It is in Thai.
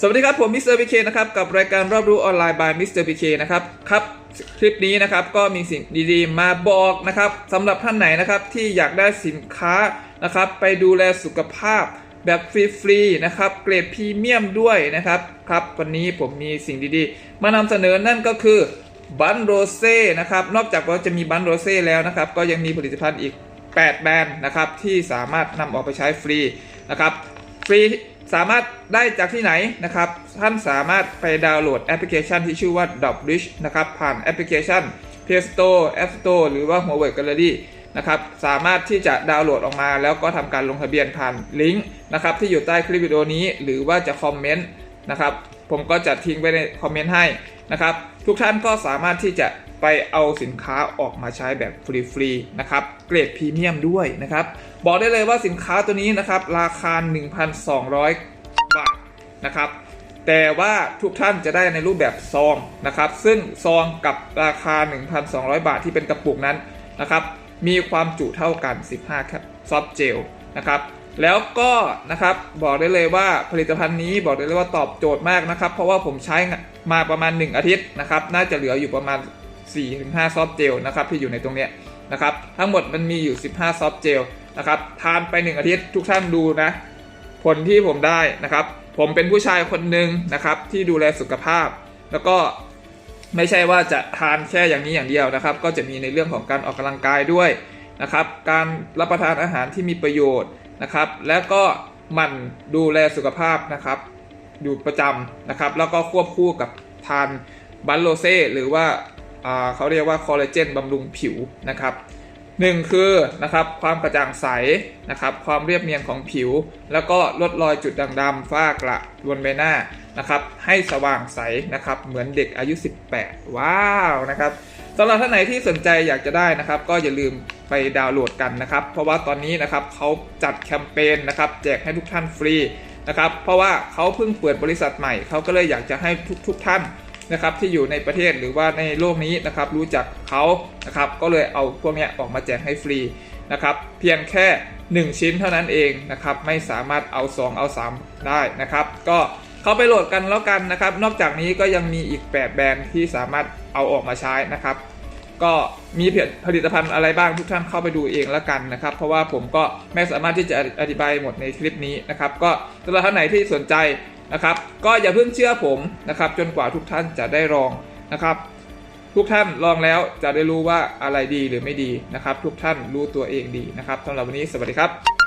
สวัสดีครับ ผมมิสเตอร์พีเคนะครับ กับรายการรอบรู้ออนไลน์ by มิสเตอร์พีเคนะครับ ครับ คลิปนี้นะครับก็มีสิ่งดีๆ มาบอกนะครับสำหรับท่านไหนนะครับที่อยากได้สินค้านะครับ ไปดูแลสุขภาพแบบฟรีๆนะครับ เกรดพรีเมียมด้วยนะครับ ครับวันนี้ผมมีสิ่งดีๆ มานำเสนอนั่นก็คือบันโรเซ่นะครับ นอกจากว่าจะมีบันโรเซ่แล้วนะครับ ก็ยังมีผลิตภัณฑ์อีก 8 แบรนด์นะครับที่สามารถนำออกไปใช้ฟรีนะครับ ฟรี สามารถได้จากที่ไหนนะครับ ท่านสามารถไปดาวน์โหลดแอปพลิเคชันที่ชื่อว่า d o p Rich นะครับ ผ่านแอปพลิเคชัน Play Store App Store หรือว่า Huawei Gallery นะครับ สามารถที่จะดาวน์โหลดออกมา แล้วก็ทำการลงทะเบียนผ่านลิงก์นะครับที่อยู่ใต้คลิปวิดีโอนี้ หรือว่าจะคอมเมนต์นะครับ ผมก็จะทิ้งไว้ในคอมเมนต์ให้ นะครับ ทุกท่านก็สามารถที่จะไปเอาสินค้าออกมาใช้แบบฟรีๆนะครับ เกรดพรีเมียมด้วยนะครับ บอกได้เลยว่าสินค้าตัวนี้นะครับ ราคา 1,200 บาทนะครับ แต่ว่าทุกท่านจะได้ในรูปแบบซองนะครับ ซึ่งซองกับราคา 1,200 บาทที่เป็นกระปุกนั้นนะครับ มีความจุเท่ากัน 15ครับซอฟเจลนะครับ แล้วก็นะครับบอกได้เลยว่าผลิตภัณฑ์นี้บอกได้เลยว่าตอบโจทย์มากนะครับ เพราะว่าผมใช้มาประมาณ 1 อาทิตย์นะครับ น่าจะเหลืออยู่ประมาณ 4-5 ซอฟต์เจลนะครับที่อยู่ในตรงเนี้ยนะครับทั้งหมดมันมีอยู่ 15 ซอฟต์เจลนะครับทานไป 1 อาทิตย์ทุกท่านดูนะ ผลที่ผมได้นะครับ ผมเป็นผู้ชายคนหนึ่งนะครับที่ดูแลสุขภาพ แล้วก็ไม่ใช่ว่าจะทานแค่อย่างนี้อย่างเดียวนะครับ ก็จะมีในเรื่องของการออกกำลังกายด้วยนะครับ การรับประทานอาหารที่มีประโยชน์ นะครับ แล้วก็มันดูแลสุขภาพนะครับ อยู่ประจำนะครับ แล้วก็ควบคู่กับทานบัลโลเซ่หรือว่าอ่าเขาเรียกว่าคอลลาเจนบำรุงผิวนะครับหนึ่งคือนะครับความกระจ่างใสนะครับความเรียบเนียนของผิว แล้วก็ลดรอยจุดด่างดำฝ้ากระบนใบหน้านะครับให้สว่างใสนะครับเหมือนเด็กอายุ 18 ว้าวนะครับ สำหรับท่านไหนที่สนใจอยากจะได้นะครับ ก็อย่าลืมไปดาวน์โหลดกันนะครับ เพราะว่าตอนนี้นะครับเขาจัดแคมเปญนะครับ แจกให้ทุกท่านฟรีนะครับ เพราะว่าเขาเพิ่งเปิดบริษัทใหม่เขาก็เลยอยากจะให้ทุกๆท่านนะครับที่อยู่ในประเทศหรือว่าในโลกนี้นะครับรู้จักเขานะครับก็เลยเอาพวกนี้ออกมาแจกให้ฟรีนะครับเพียงแค่ 1 ชิ้นเท่านั้นเองนะครับไม่สามารถเอา 2 เอา 3 ได้นะครับ ก็ เขาไปโหลดกันแล้วกันนะครับ นอกจากนี้ก็ยังมีอีก 8 แบรนด์ที่สามารถเอาออกมาใช้นะครับ ก็มีผลิตภัณฑ์อะไรบ้างทุกท่านเข้าไปดูเองแล้วกันนะครับ เพราะว่าผมก็ไม่สามารถที่จะอธิบายหมดในคลิปนี้นะครับ ก็สำหรับท่านไหนที่สนใจนะครับ ก็อย่าเพิ่งเชื่อผมนะครับ จนกว่าทุกท่านจะได้ลองนะครับ ทุกท่านลองแล้วจะได้รู้ว่าอะไรดีหรือไม่ดีนะครับ ทุกท่านรู้ตัวเองดีนะครับสำหรับวันนี้สวัสดีครับ